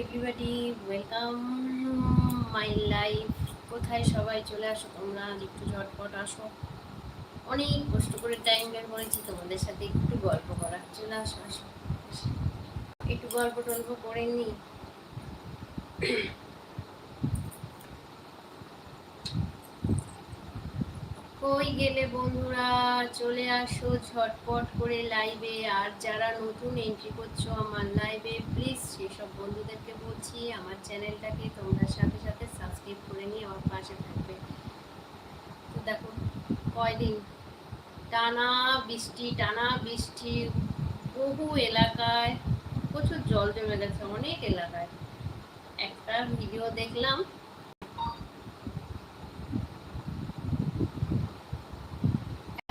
Everybody welcome my life কোথায় সবাই চলে আসো? তোমরা একটু ঝটপট আসো। অনেক কষ্ট করে টাইম বের করেছি, তোমাদের সাথে একটু গল্প করা চলে আসো আসো একটু গল্প টল্প করে নি গেলে বন্ধুরা, চলে আসো ঝটপট করে লাইভে আর যারা নতুন এন্ট্রি করছ আমার লাইভে প্লিজ সেসব বন্ধুদেরকে বলছি, আমার চ্যানেলটাকে তোমরা সাথে সাথে সাবস্ক্রাইব করে নিয়ে আমার পাশে থাকবে। তো দেখো, কয়দিন? টানা বৃষ্টি টানা বৃষ্টি। বহু এলাকায় প্রচুর জল জমে গেছে, অনেক এলাকায়। একটা ভিডিও দেখলাম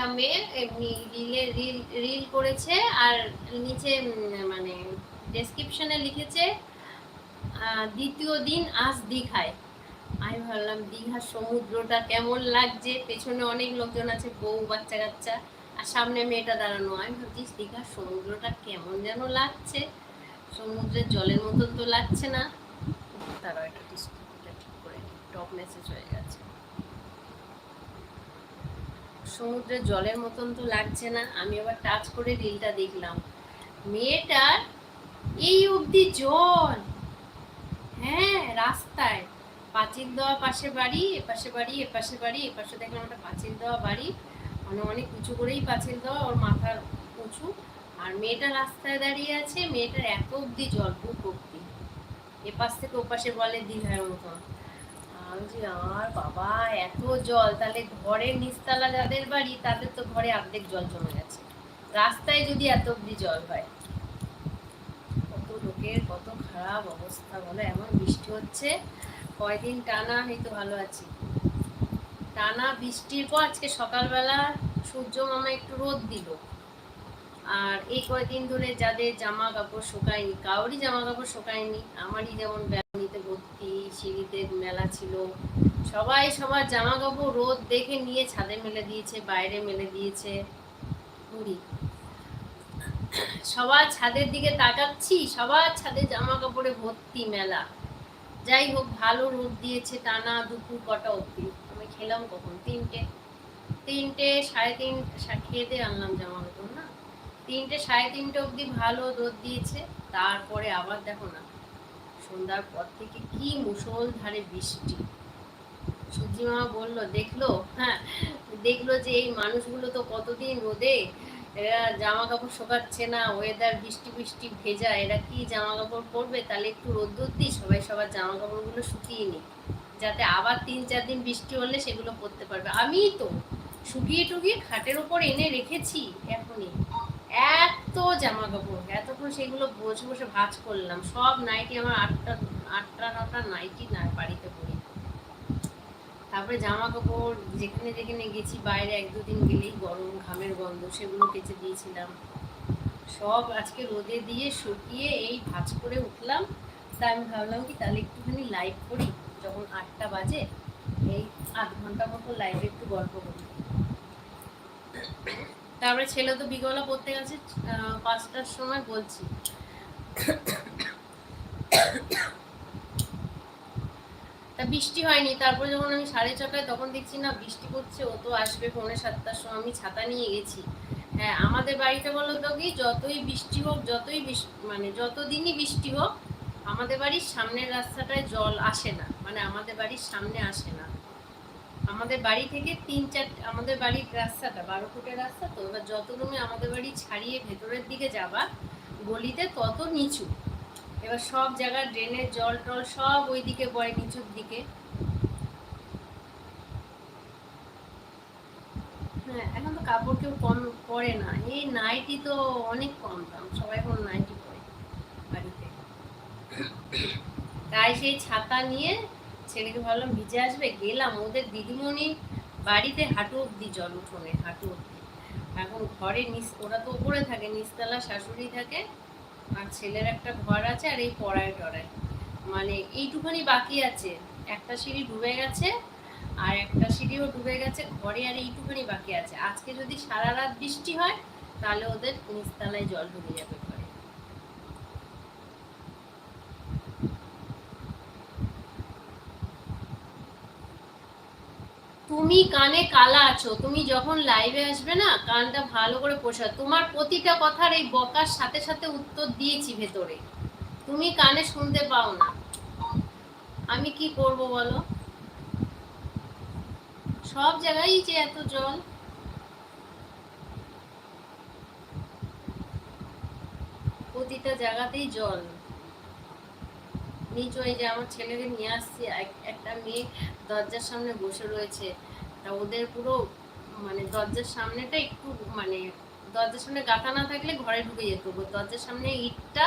একটা মেয়ে এমনি রিলে রিল রিল করেছে আর নিচে মানে ডেসক্রিপশনে লিখেছে দ্বিতীয় দিন আজ দীঘায়। আমি ভাবলাম, দীঘার সমুদ্রটা কেমন লাগছে? পেছনে অনেক লোকজন আছে, বউ, বাচ্চা কাচ্চা, আর সামনে মেয়েটা দাঁড়ানো। আমি ভাবছি, দীঘার সমুদ্রটা কেমন যেন লাগছে? সমুদ্রের জলের মতন তো লাগছে না। তারা একটা ঠিক করে টপ মেসেজ হয়ে গেছে। সমুদ্রের জলের মতন তো লাগছে না। আমি আবার টাচ করে রিলটা দেখলাম। মেয়েটার এই অবধি জল হ্যাঁ রাস্তায়। পাঁচিল দেওয়া পাশে বাড়ি, এপাশে বাড়ি এপাশে বাড়ি, এপাশে দেখলাম একটা পাঁচিল দেওয়া বাড়ি। মানে অনেক উঁচু করেই পাঁচিল দেওয়া, ওর মাথার উঁচু। আর মেয়েটা রাস্তায় দাঁড়িয়ে আছে, মেয়েটার এত অবধি জল বুক অব্দি এপাশ থেকে ওপাশে বলে দীঘার মতন। আমি আর বাবা, এত জল। তাহলে ঘরের নিচতলা যাদের বাড়ি, তাদের তো ঘরে অর্ধেক জল জমে গেছে। রাস্তায় যদি এত অব্দি জল হয়, কত লোকের, কত খারাপ অবস্থা, বলো, এমন বৃষ্টি হচ্ছে। কয়দিন টানা এই তো ভালো আছি। টানা বৃষ্টির পর আজকে সকালবেলা সূর্য মামা একটু রোদ দিল। আর এই কয়দিন ধরে যাদের জামা কাপড় শুকায়নি, কারোরই জামা কাপড় শুকায়নি, আমারই যেমন সিঁড়িতে মেলা ছিল। সবাই সবার জামা কাপড় রোদ দেখে নিয়ে ছাদে মেলে দিয়েছে, বাইরে মেলে দিয়েছে। পুরি সবার ছাদের দিকে তাকাচ্ছি, সবার ছাদে জামা কাপড়ে ভর্তি মেলা। যাই হোক, ভালো রোদ দিয়েছে টানা দুপুর কটা অব্দি আমি খেলাম কখন? তিনটে। তিনটে, সাড়ে তিন খেয়ে দিয়ে আনলাম জামা কাপড় না? তিনটে, সাড়ে তিনটে অবধি ভালো রোদ দিয়েছে। তারপরে আবার দেখো না। সন্ধ্যার পর থেকে কি মুষলধারে বৃষ্টি? সূর্যি বলল, দেখল? হ্যাঁ দেখল যে এই মানুষগুলো তো কতদিন রোদে, এরা জামা কাপড় শোকাচ্ছে না ওয়েদার বৃষ্টি বৃষ্টি ভেজা, এরা কি জামা কাপড় পরবে? তাহলে একটু রোদ্দুর দিই, সবাই সবার জামা কাপড়গুলো শুকিয়ে নিই যাতে আবার তিন চার দিন বৃষ্টি হলে সেগুলো পরতে পারবে। আমিই তো শুকিয়ে টুকিয়ে খাটের উপর এনে রেখেছি, এখনই। এত জামা কাপড় এতক্ষণ সেগুলো বসে বসে ভাঁজ করলাম, সব নাইটি আমার আটটা আটটা, নটা নাইটি না, বাড়িতে পড়ি তারপরে জামা কাপড় যেখানে যেখানে গেছি, বাইরে এক দুদিন গেলেই গরম, ঘামের গন্ধ, সেগুলো কেচে দিয়েছিলাম। সব আজকে রোদে দিয়ে শুকিয়ে এই ভাঁজ করে উঠলাম। তা আমি ভাবলাম কি, তাহলে একটুখানি লাইভ করি, যখন আটটা বাজে, এই আধ ঘণ্টা মতো লাইভে একটু গল্প করি। তারপরে ছেলে তো বিগলা পড়তে গেছে পাঁচটার সময় বলছি। তা বৃষ্টি হয়নি, তারপরে যখন আমি সাড়ে ছটায় তখন দেখছি না বৃষ্টি পড়ছে, ও তো আসবে পৌনে সাতটার সময়, আমি ছাতা নিয়ে গেছি। হ্যাঁ আমাদের বাড়িতে বলো তো কি, যতই বৃষ্টি হোক, যতই মানে যতদিনই বৃষ্টি হোক, আমাদের বাড়ির সামনের রাস্তাটায় জল আসে না মানে আমাদের বাড়ির সামনে আসে না। আমাদের বাড়ি থেকে তিন চার, আমাদের বাড়ির রাস্তাটা, বারো ফুটের রাস্তা তো, এবার যত তুমি আমাদের বাড়ি ছাড়িয়ে ভেতরের দিকে যাবা গলিতে তত নিচু। এবার সব জায়গার ড্রেনের জল টল সব ওইদিকে পড়ে নিচুর দিকে। হ্যাঁ এখন তো কাপড় কেউ কম পরে না। এই নাইটি তো অনেক কম দাম, সবাই এখন নাইটি পরে বাড়িতে। তাই সেই ছাতা নিয়ে ছেলেকে ভাবলাম ভিজে আসবে, গেলাম। ওদের দিদিমণি বাড়িতে হাঁটু অব্দি জল উঠোনে, হাঁটু অব্দি এখন ঘরে নিচ ওরা তো ওপরে থাকে, নিচতলা শাশুড়ি থাকে, আর ছেলের একটা ঘর আছে আর এই পড়ায় টড়ায়। মানে এইটুখানি বাকি আছে। একটা সিঁড়ি ডুবে গেছে, আর একটা সিঁড়িও ডুবে গেছে, ঘরে আর এইটুখানি বাকি আছে। আজকে যদি সারা রাত বৃষ্টি হয়, তাহলে ওদের নিচতলায় জল ঢুকে যাবে ঘরে তুমি কানে কালা আছো, তুমি যখন লাইভে আসবে না, কানটা ভালো করে পোষা তোমার প্রতিটা কথার এই বকার সাথে সাথে উত্তর দিয়েছি ভেতরে। তুমি কানে শুনতে পাও না। আমি কি করব বলো? সব জায়গায় যে এত জল। প্রতিটা জায়গাতেই জল। নিচু এই যে আমার ছেলেকে নিয়ে আসছি, এক- একটা মেয়ে দরজার সামনে বসে রয়েছে, তা ওদের পুরো মানে দরজার সামনেটা একটু মানে দরজার সামনে গাঁথা না থাকলে ঘরে ঢুকে যেত। দরজার সামনে ইটটা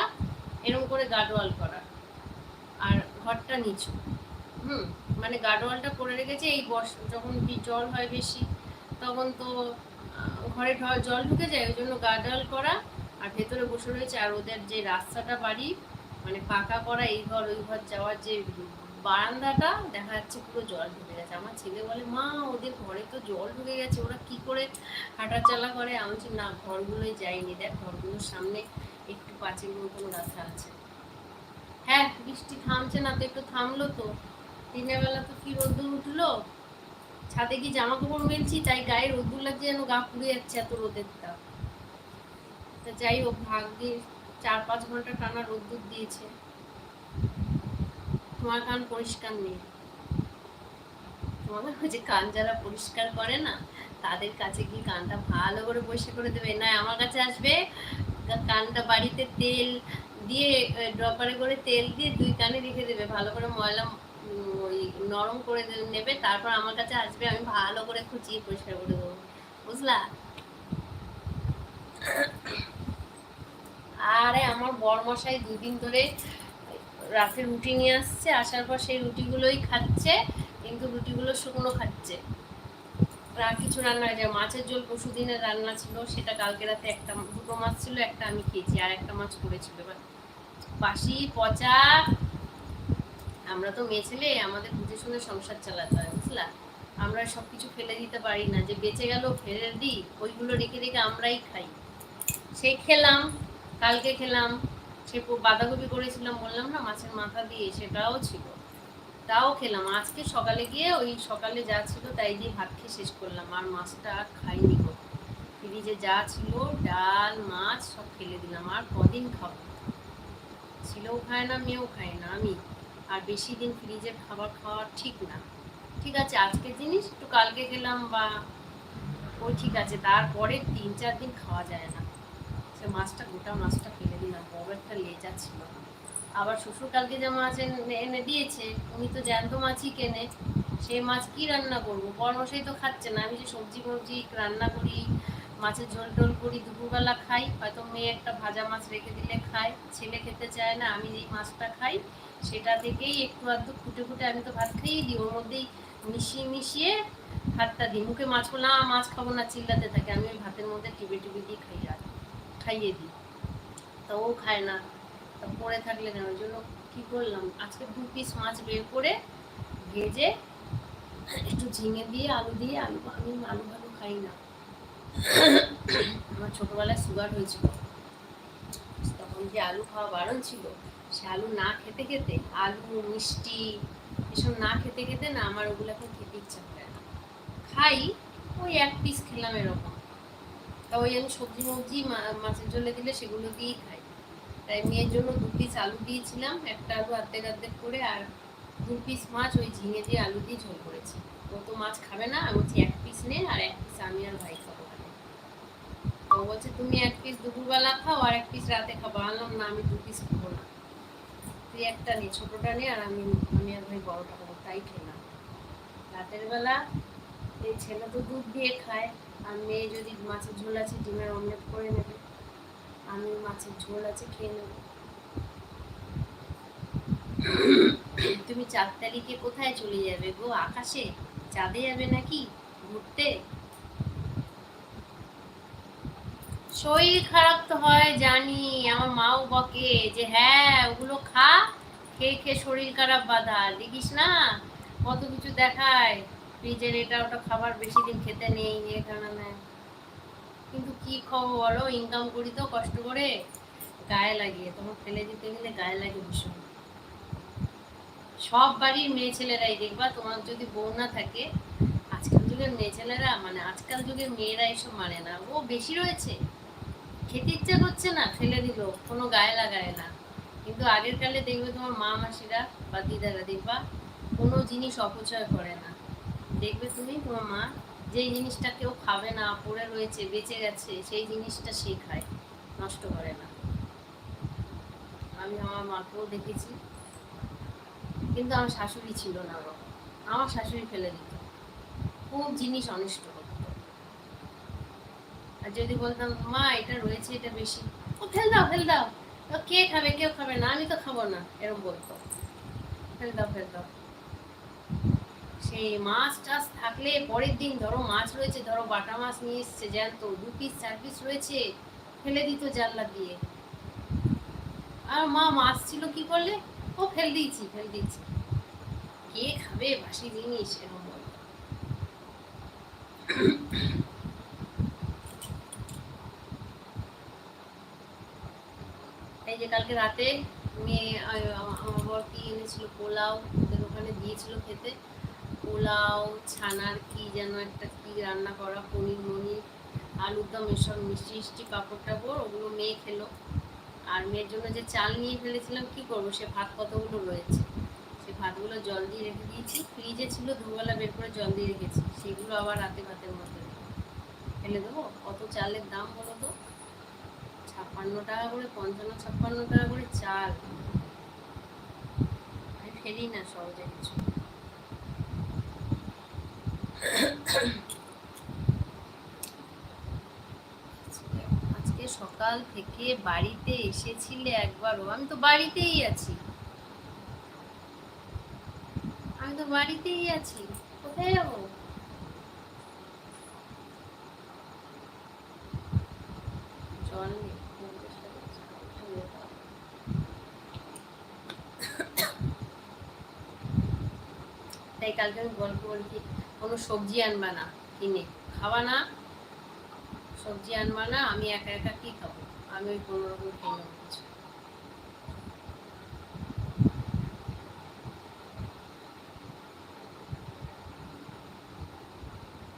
এরকম করে গার্ডওয়াল করা আর ঘরটা নিচু, হুম মানে গার্ডওয়ালটা করে রেখেছে, এই বর্ষ, যখন জল হয় বেশি, তখন তো ঘরে জল ঢুকে যায়, ওই জন্য গার্ডওয়াল করা আর ভেতরে বসে রয়েছে, আর ওদের যে রাস্তাটা বাড়ি মানে পাকা করা এই ঘর, ওই ঘর যাওয়ার যে বারান্দাটা, দেখা যাচ্ছে পুরো জল ঢুকে গেছে। আমার ছেলে বলে, মা, ওদের ঘরে তো জল ঢুকে গেছে, ওরা কি করে হাঁটাচলা করে? আমি বলছি, না ঘরগুলোই যায়নি দেখ, ঘরগুলোর সামনে একটু পাঁচিল মতন গাছা আছে। হ্যাঁ বৃষ্টি থামছে না তো, একটু থামলো তো। দিনের বেলা তো কি রোদ্দুর উঠল? ছাদে কি জামা কাপড় মেলছি? তাই গায়ে রোদ্দুর লাগছে যেন গা পুড়ে যাচ্ছে এত রোদের তা যাই হোক ভাগ্যে চার পাঁচ ঘণ্টা টানা রোদ্দুর দিয়েছে। তোমার কান পরিষ্কার নেই। তোমাদের ওই যে কান যারা পরিষ্কার করে না, তাদের কাছে কি কানটা ভালো করে পরিষ্কার করে দেবে? না, আমার কাছে আসবে। কানটা বাড়িতে তেল দিয়ে ড্রপারে করে তেল দিয়ে দুই কানে রেখে দেবে। ভালো করে ময়লা ওই নরম করে নেবে। তারপর আমার কাছে আসবে, আমি ভালো করে খুঁচিয়ে পরিষ্কার করে দেবো। বুঝলা? আরে আমার বরমশাই দুদিন ধরে রাতে রুটি নিয়ে আসছে, আসার পর সেই রুটিগুলোই খাচ্ছে, কিন্তু রুটিগুলো শুকনো খাচ্ছে। আর কিছু রান্না হয়ে যায় মাছের ঝোল পরশু দিনের রান্না ছিল, সেটা কালকে রাতে একটা, দুটো মাছ ছিল, একটা আমি খেয়েছি, আর একটা মাছ করেছিল এবার। বাসি, পচা, আমরা তো মেয়ে ছেলে, আমাদের বুঝে শুনে সংসার চালাতে হয়, বুঝলা? আমরা সব কিছু ফেলে দিতে পারি না, যে বেঁচে গেল ফেলে দিই, ওইগুলো রেখে রেখে আমরাই খাই। সেই খেলাম কালকে খেলাম সে বাঁধাকপি করেছিলাম বললাম না, মাছের মাথা দিয়ে সেটাও ছিল। তাও খেলাম। আজকে সকালে গিয়ে ওই সকালে যা ছিল তাই দিয়ে ভাত খেয়ে শেষ করলাম। আর মাছটা আর খাইনি ফ্রিজে যা ছিল, ডাল, মাছ সব ফেলে দিলাম। আর কদিন খাব? ছেলেও খায় না, মেয়েও খায় না, আমি। আর বেশি দিন ফ্রিজের খাবার খাওয়া ঠিক না। ঠিক আছে, আজকের জিনিস একটু কালকে খেলাম বা ও ঠিক আছে তারপরে তিন চার দিন খাওয়া যায় না। সে মাছটা, গোটা মাছটা ফেলে দিলাম, বড় একটা লেজা ছিল। আবার শ্বশুরকালকে যে মাছ এনে- এনে দিয়েছে, উনি তো জ্যান্ত মাছই কেনে। সে মাছ কি রান্না করব? বড়মশাই তো খাচ্ছে না। আমি যে সবজি ফবজি রান্না করি, মাছের ঝোল টোল করি, দুপুরবেলা খাই, হয়তো মেয়ে একটা ভাজা মাছ রেখে দিলে খায়। ছেলে খেতে চায় না, আমি যেই মাছটা খাই, সেটা থেকেই একটু আধটু ফুটে ফুটে আমি তো ভাত খাইয়ে দিই। ওর মধ্যেই মিশিয়ে মিশিয়ে ভাতটা দিই। মুখে মাছ বললাম মাছ খাব না, চিল্লাতে থাকে। আমি ওই ভাতের মধ্যে টিপে টিপে দিয়ে খাই খাইয়ে দিই। তা ও খায় না। তা পড়ে থাকলে কেন? জন্য কী করলাম? আজকে দু পিস মাছ বের করে ভেজে একটু ঝিঙে দিয়ে, আলু দিয়ে, আলু আমি আলু ভালু খাই না। আমার ছোটবেলায় সুগার হয়েছিল। তখন যে আলু খাওয়া বারণ ছিল, সে আলু না খেতে খেতে, আলু, মিষ্টি এসব না খেতে খেতে না আমার ওগুলো এখন খেতে ইচ্ছা করে না। খাই, ওই এক পিস খেলাম এরকম। তা ওই আমি সবজি মবজি মাছের জলে দিলে সেগুলো দিয়েই খাই। তাই মেয়ের জন্য দু পিস আলু দিয়েছিলাম, একটা আলু অর্ধেক অর্ধেক করে, আর দু পিস মাছ ওই ঝিঙে দিয়ে আলু দিয়ে ঝোল করেছি। ও তো মাছ খাবে না, আমি বলছি এক পিস নে, আর এক পিস আমি আর ভাই খাব। ও বলছে, তুমি এক পিস দুপুরবেলা খাও, আর এক পিস রাতে খাব। আনলাম না, আমি দু পিস খাব না। তুই একটা নে, ছোটটা নে, আর আমি আমি আর ভাই বড়টা খাব, তাই খেলাম। রাতের বেলা এই ছেলে তো দুধ দিয়ে খায়। আর মেয়ে যদি মাছের ঝোল আছে, ডিমের অমলেট করে নেবে। আমি মাছের ঝোল আছে, খেয়ে নেব। তুমি চার তারিখে কোথায় চলে যাবে গো? আকাশে? চাঁদে যাবে নাকি? ঘুরতে? শরীর খারাপ তো হয়, জানি। আমার মাও বকে যে হ্যাঁ ওগুলো খা। খেয়ে খেয়ে শরীর খারাপ বাধা। দেখিস না? কত কিছু দেখায়। ফ্রিজের এটা ওটা খাবার বেশি দিন খেতে নেই এখানে নেই কিন্তু কি খবর বলো? ইনকাম করি তো কষ্ট করে। গায়ে লাগিয়ে তখন ফেলে দিতে গেলে গায়ে লাগে ভীষণ। সব বাড়ির মেয়ে ছেলেরাই দেখবা, তোমার যদি বউ না থাকে, আজকাল যুগের মেয়ে ছেলেরা মানে আজকাল যুগের মেয়েরা এসব মানে না। ও বেশি রয়েছে। খেতে ইচ্ছা করছে না, ফেলে দিল, কোনো গায়ে লাগায় না। কিন্তু আগের কালে দেখবে তোমার মা মাসিরা বা দিদারা দেখবা, কোনো জিনিস অপচয় করে না। দেখবে তুমি তোমার মা যেই জিনিসটা কেউ খাবে না, পড়ে রয়েছে, বেঁচে গেছে, সেই জিনিসটা সে খায়, নষ্ট করে না। আমি আমার মাকেও দেখেছি। কিন্তু আমার শাশুড়ি ছিল না গো। আমার শাশুড়ি ফেলে দিত। খুব জিনিস অনিষ্ট আর যদি বলতাম, মা, এটা রয়েছে, এটা বেশি। ও, ফেল দাও ফেল দাও। কে খাবে, কেউ খাবে না, আমি তো খাব না। এরকম বলতো। ফেল দাও ফেল দাও। সেই মাছ টাছ থাকলে পরের দিন ধরো মাছ রয়েছে, ধরো বাটা মাছ নিয়ে এসছে জ্যান্ত, দু পিস চার পিস রয়েছে, ফেলে দিত জানলা দিয়ে। আর মা মাছ ছিল কি করলে ও ফেল দিয়েছি ফেল দিয়েছি। কে খাবে বাসি জিনিস এরকম এই যে কালকে রাতে মেয়ে আমার বর কি এনেছিল পোলাও, ওদের ওখানে দিয়েছিল খেতে। পোলাও, ছানার কি যেন একটা কি রান্না করা, পনির মনির, আলুর দম, এসব মিষ্টি মিষ্টি পাঁপড় টাপড়, ওগুলো মেয়ে খেলো। আর মেয়ের জন্য যে চাল নিয়ে ফেলেছিলাম, কি করব? সে ভাত কতগুলো রয়েছে? সে ভাতগুলো জল দিয়ে রেখে দিয়েছি। ফ্রিজে ছিল, দুবেলা বের করে জল দিয়ে রেখেছি। সেগুলো আবার রাতে ভাতের মধ্যে। ফেলে দেবো? কত চালের দাম বলো তো? ছাপ্পান্ন টাকা করে, পঞ্চান্ন, ছাপ্পান্ন টাকা করে চাল। আমি ফেলি না সহজে কিছু। আজকে সকাল থেকে বাড়িতে এসেছিলে একবারও আমি তো বাড়িতেই আছি। আমি তো বাড়িতেই আছি। কোথায় যাব। তাই কালকে আমি গল্প বলছি। কোনো সবজি আনবা না, কিনে। খাওয়া না, সবজি আনবা না, আমি একা একা কি খাব? আমি ওই কোনো রকম খেয়ে কিছু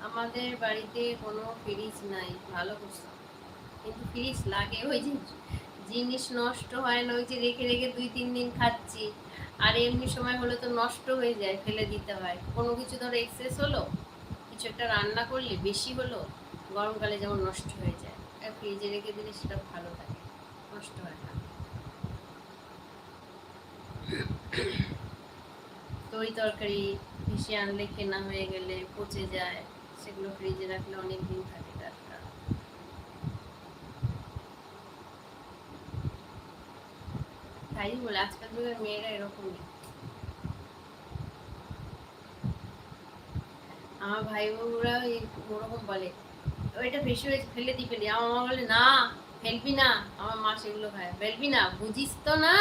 আমাদের বাড়িতে কোনো ফ্রিজ নাই, ভালো করছে কিন্তু ফ্রিজ লাগে ওই যে জিনিস নষ্ট হয় না, ওই যে রেখে রেখে দুই তিন দিন খাচ্ছি। আর এমনি সময় হলে তো নষ্ট হয়ে যায়, ফেলে দিতে হয়। কোনো কিছু ধরো এক্সেস হলো, কিছু একটা রান্না করলে বেশি হলো, গরমকালে যেমন নষ্ট হয়ে যায় আর ফ্রিজে রেখে দিলে সেটা ভালো থাকে নষ্ট হয় না। তরি তরকারি ভেসে আনলে কেনা হয়ে গেলে পচে যায়, সেগুলো ফ্রিজে রাখলে অনেক দিন থাকে। তাই বলে, আজকাল যুগের মেয়েরা এরকমই। আমার ভাই এই ওরকম বলে, ওইটা হয়েছে, ফেলে দি ফেলি আমার মা বলে, না, ফেলবি না। আমার মা সেগুলো খায়, ফেলবি না, বুঝিস তো না?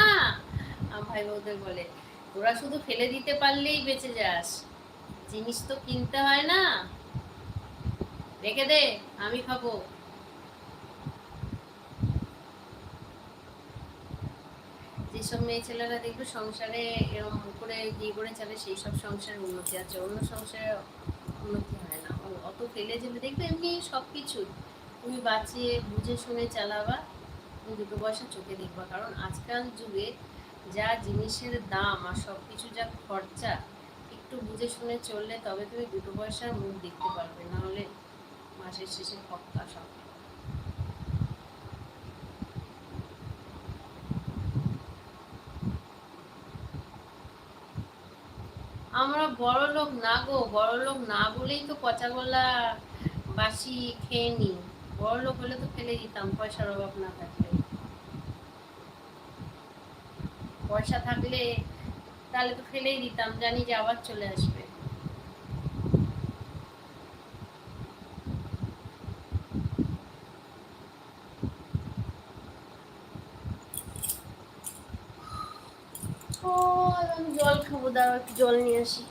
আমার ভাই বউদের বলে, তোরা শুধু ফেলে দিতে পারলেই বেঁচে যাস। জিনিস তো কিনতে হয় না। রেখে দে, আমি খাব। যেসব মেয়ে ছেলেরা দেখবে সংসারে এরকম করে বিয়ে করে চলে সেই সব সংসারের উন্নতি আছে। অন্য সংসারে উন্নতি হয় না। অত ফেলে যেলে দেখবে এমনি সব কিছু তুমি বাঁচিয়ে, বুঝে শুনে চালাবা, তুমি দুটো পয়সা চোখে দেখবা। কারণ আজকাল যুগে যা জিনিসের দাম আর সব কিছু যা খরচা, একটু বুঝে শুনে চললে তবে তুমি দুটো পয়সার মুখ দেখতে পারবে। নাহলে মাসের শেষে ফক্কা সব। আমরা বড় লোক না গো, বড় লোক না বলেই তো পচা গলা বাসি খেয়ে নি। বড় লোক হলে তো ফেলে দিতাম, পয়সার অভাব না থাকলে। পয়সা থাকলে তাহলে তো ফেলেই দিতাম, জানি যে আবার চলে আসবে ও আমি জল খাব দাঁড়াও একটু জল নিয়ে আসি।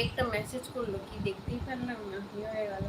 একটা মেসেজ করল কি দেখতেই পারলাম না কি হয়ে গেল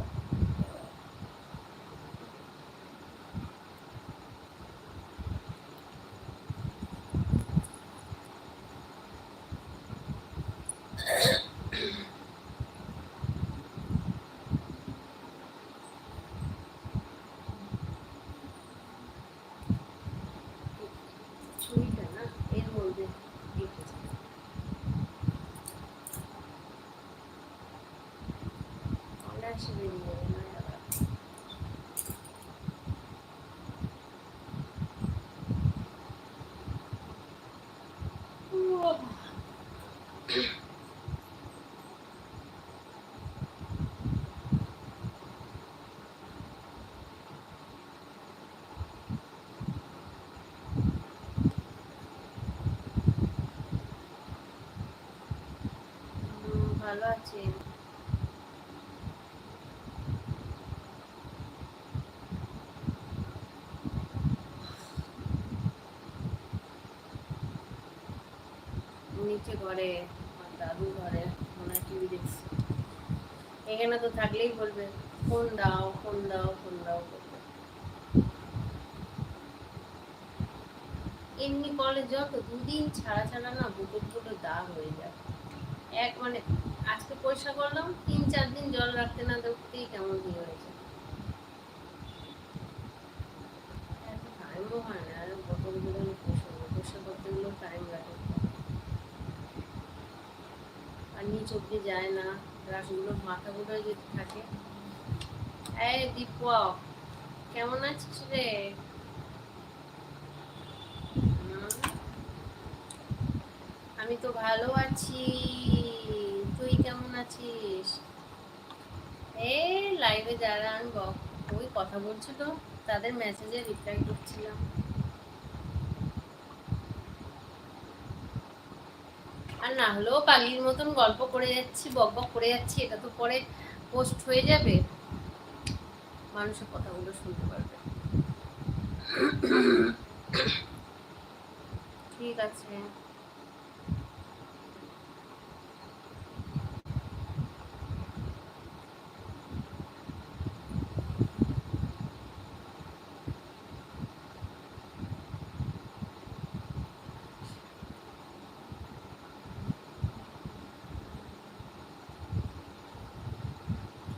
ভালো আছি। নিচে ঘরে দাদু ঘরে, মনে টিভি দেখছে। এখানে তো থাকলেই বলবে, ফোন দাও ফোন দাও ফোন দাও এমনি কলেজ যত দুদিন ছাড়া ছাড়া না বুকুরগুলো দাগ হয়ে যায়। এক মানে আজকে পরিষ্কার করলাম, তিন, চার দিন জল রাখতে না দেখতেই কেমন কি হয়েছে? হয় নিচ অব্দি যায় না থাকে। কেমন আছিস রে? আমি তো ভালো আছি। তুই কেমন আছিস? এই লাইভে যারা ওই কথা বলছিল তাদের মেসেজে রিপ্লাই করছিলাম। আর না হলেও পাগলির মতন গল্প করে যাচ্ছি, বক বক করে যাচ্ছি, এটা তো পরে পোস্ট হয়ে যাবে। মানুষের কথাগুলো শুনতে পারবে। ঠিক আছে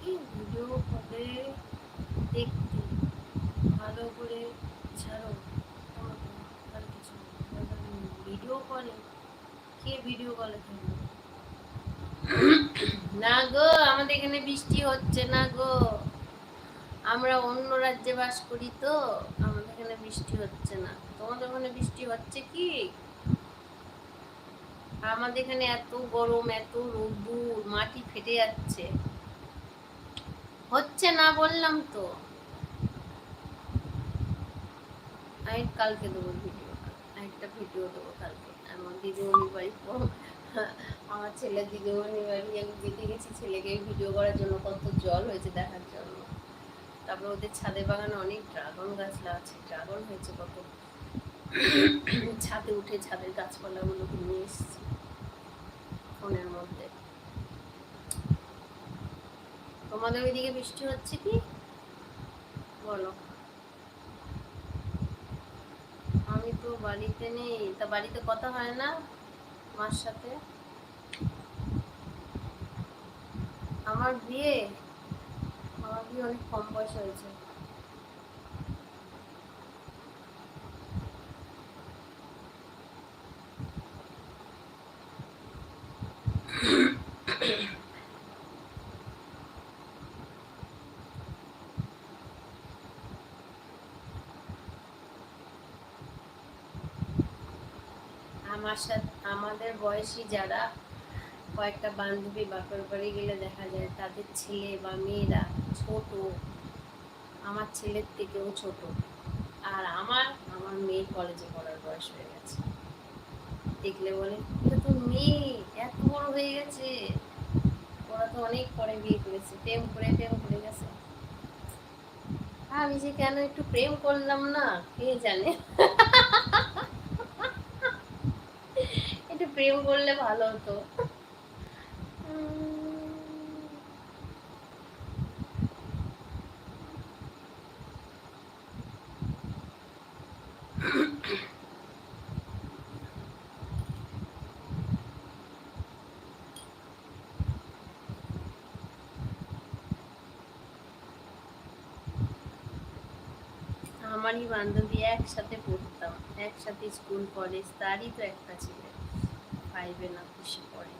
কি ভিডিও করে দেখতে ভালো করে ছাড়ো আমাকে আর কিছু ভিডিও কলে কে ভিডিও কলে থাকবে না গো আমাদের এখানে বৃষ্টি হচ্ছে না গো। আমরা অন্য রাজ্যে বাস করি তো, আমাদের এখানে বৃষ্টি হচ্ছে না। তোমাদের ওখানে বৃষ্টি হচ্ছে কি? আমাদের এখানে এত গরম, এত রোদ্দুর, মাটি ফেটে যাচ্ছে। হচ্ছে না বললাম তো। আমি কালকে দেবো ভিডিও একটা ভিডিও দেবো কালকে। আমার দিদিমণি বাড়ি আমার ছেলে দিদিমণি আমি দিতে গেছি ছেলেকে ভিডিও করার জন্য কত জল হয়েছে দেখার জন্য। তারপর ওদের ছাদে বাগানে অনেক ড্রাগন গাছ আছে ড্রাগন হয়েছে কত। ছাদে উঠে ছাদের গাছপালাগুলোকে নিয়ে এসেছি ফোনের মধ্যে। তোমাদের ওইদিকে বৃষ্টি হচ্ছে কি? বলো। আমি তো বাড়িতে নেই, তা বাড়িতে কথা হয় না? মার সাথে। আমার বিয়ে? আমার বিয়ে অনেক কম বয়স হয়েছে। আমার সাথে বয়সী যারা কয়েকটা বান্ধবী বাপের বাড়ি গেলে দেখা যায়, তাদের ছেলে বা মেয়েরা ছোট, আমার ছেলের থেকেও ছোট। আর আমার আমার মেয়ে কলেজে পড়ার বয়স হয়ে গেছে। দেখলে বলে, এটা তো মেয়ে, এত বড় হয়ে গেছে। ওরা তো অনেক পরে বিয়ে করেছে, প্রেম করে প্রেম করে গেছে। আমি যে কেন একটু প্রেম করলাম না, কে জানে? প্রেম করলে ভালো হতো। আমারই বান্ধবী একসাথে পড়তাম, একসাথে স্কুল, কলেজ, তারই তো একটা ছেলে। ফাইভে না খুশি পড়ে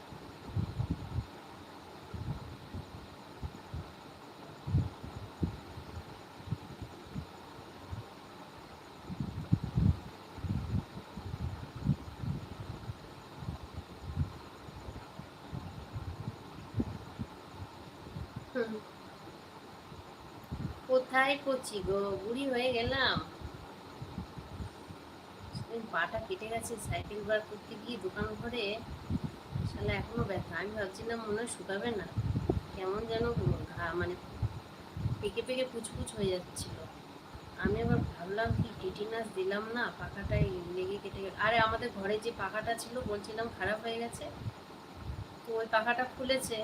হুম। কোথায় করছি গো বুড়ি হয়ে গেলাম এই পাটা কেটে গেছে, সাইকেল বার করতে গিয়ে দোকান ঘরে। শালা, এখনও ব্যথা। আমি ভাবছিলাম মনে হয় শুকাবে না। কেমন যেন ঘা মানে পেকে পেকে পুচপুচ হয়ে যাচ্ছিল। আমি আবার ভাবলাম কি টিটিনাস দিলাম না, পাখাটাই লেগে কেটে গেল। আরে, আমাদের ঘরে যে পাখাটা ছিল, বলছিলাম খারাপ হয়ে গেছে। তো ওই পাখাটা খুলেছে।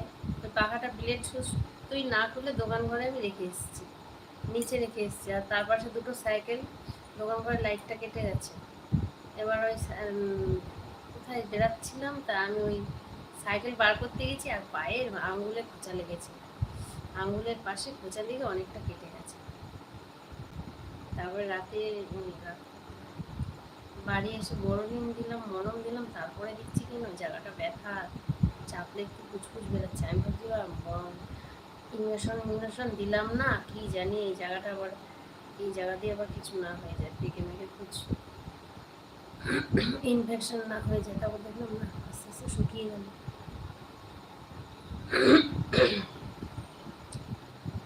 ওই পাখাটা ব্লেড সুস্থই না খুলে দোকান ঘরে আমি রেখে এসেছি। নিচে রেখে এসেছি। আর তার পাশে দুটো সাইকেল। দোকান ঘরে লাইটটা কেটে গেছে। এবার ওই কোথায় বেড়াচ্ছিলাম, তা আমি ওই সাইকেল বার করতে গেছি আর পায়ের আঙুলে খোঁচা লেগেছে। আঙুলের পাশে খোঁচা লেগে অনেকটা কেটে গেছে। তারপরে রাতে বাড়ি এসে গরম দিলাম মরম দিলাম, তারপরে দেখছি কেন জায়গাটা ব্যথা, চাপলে একটু কুচকুচ বেরোচ্ছে। আমি ভাবছি ইঞ্জেকশন ইঞ্জেকশন দিলাম না, কি জানি এই জায়গাটা আবার, এই জায়গা দিয়ে আবার কিছু না হয়ে যায়, পেকে মেকে কুচ ইনফেকশন না হয়ে যায়, তারপর দেখলাম না, আস্তে আস্তে শুকিয়ে গেল।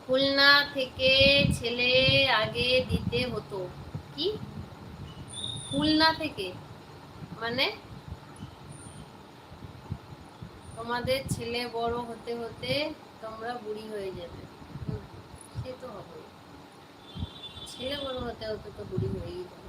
খুলনা থেকে ছেলে আগে দিতে হতো। কি? খুলনা থেকে? মানে? তোমাদের ছেলে বড় হতে হতে তোমরা বুড়ি হয়ে যাবে। সে তো হবে ছেলে বড় হতে হতে তো বুড়ি হয়েই যাবে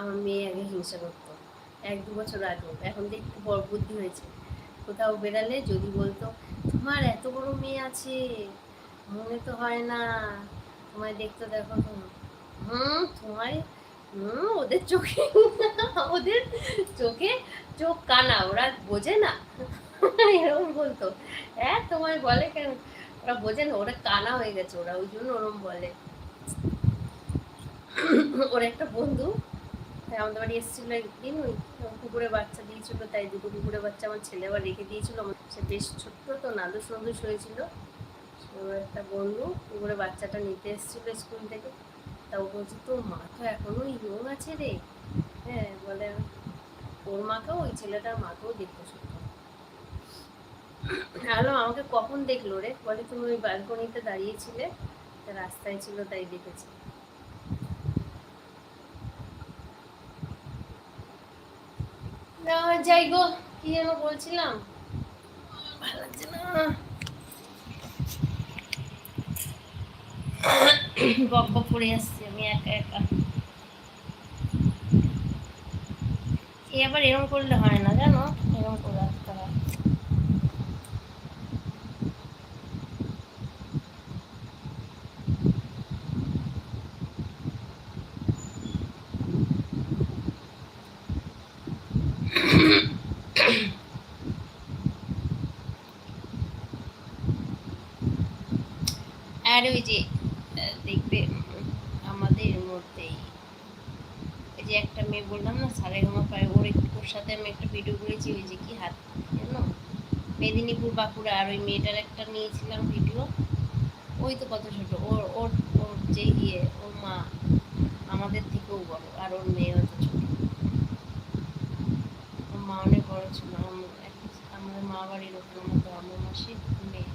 আমার মেয়ে আগে হিংসা করতো এক দু বছর আগে এখন তো একটু বড় বুদ্ধি হয়েছে। কোথাও বেড়ালে যদি বলতো, তোমার এত বড় মেয়ে আছে, মনে তো হয় না। তোমায় দেখতে দেখো তো। হুম, তোমায়? হুম, ওদের চোখে ওদের চোখে চোখ কানা, ওরা বোঝে না। এরকম বলতো। হ্যাঁ তোমায় বলে কেন? ওরা বোঝে না, ওরা কানা হয়ে গেছে, ওরা। ওই জন্য ওরম বলে। ওর একটা বন্ধু আমাদের বাড়ি এসেছিল একদিন, ওই কুকুরের বাচ্চা দিয়েছিল, তাই দুটো কুকুরের বাচ্চা আমার ছেলে আবার রেখে দিয়েছিল। আমার সে বেশ ছোট্ট তো নাদুস নদুস হয়েছিল একটা বন্ধু, কুকুরের বাচ্চাটা নিতে এসেছিল স্কুল থেকে। তা ও বলছে, তোর মা তো এখনও ইয়ং আছে রে। হ্যাঁ বলে, ওর মাকেও, ওই ছেলেটার মাকেও দেখতে শুনতো হ্যালো আমাকে কখন দেখল রে? বলে, তুমি ওই ব্যালকনিতে দাঁড়িয়েছিলে রাস্তায় ছিল, তাই দেখেছি। না, যাই গো, কি যেন বলছিলাম? ভালো লাগছে না। বক বক করে আসছি, আমি একা একা। এ আবার এরকম করলে হয় না, জানো? এরম করে রাখতে হয় আর ওই যে আহ, দেখবে উম, আমাদের মধ্যেই এই যে একটা মেয়ে বললাম না সারে গামা পায় ওর একটু ওর সাথে আমি একটা ভিডিও করেছি ওই যে কি হাত জানো মেদিনীপুর বাঁকুড়া আর ওই মেয়েটার একটা নিয়েছিলাম ভিডিও ওই তো কত ছোট, ওর ওর ওর যে ইয়ে ওর মা, আমাদের থেকেও বড়, আর ওর মেয়ে হয়তো ছোট। ওর মা অনেক বড় ছিল আমাদের মা বাড়ির ওখানে আমার গ্রামের মাসির মেয়ে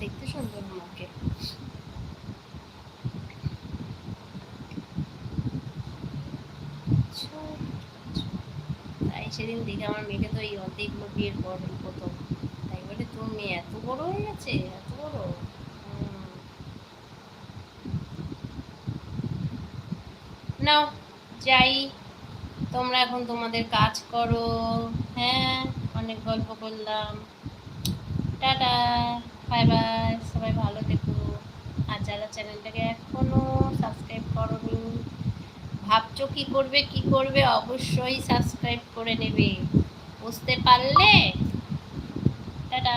দেখতে সুন্দর মাকে তাই সেদিন দেখে আমার মেয়েকে তো এই অর্ধেকগুলো বিয়ের পর প্রথম। তাই বলে তোর মেয়ে এত বড় হয়ে গেছে? এত বড়? নাও, যাই। তোমরা এখন তোমাদের কাজ করো। হ্যাঁ অনেক গল্প করলাম। টাটা, বাই বাই, সবাই ভালো থেকো। আর যারা চ্যানেলটাকে এখনও সাবস্ক্রাইব করনি, ভাবছ কি করবে কি করবে? অবশ্যই সাবস্ক্রাইব করে নেবে। বুঝতে পারলে? টাটা।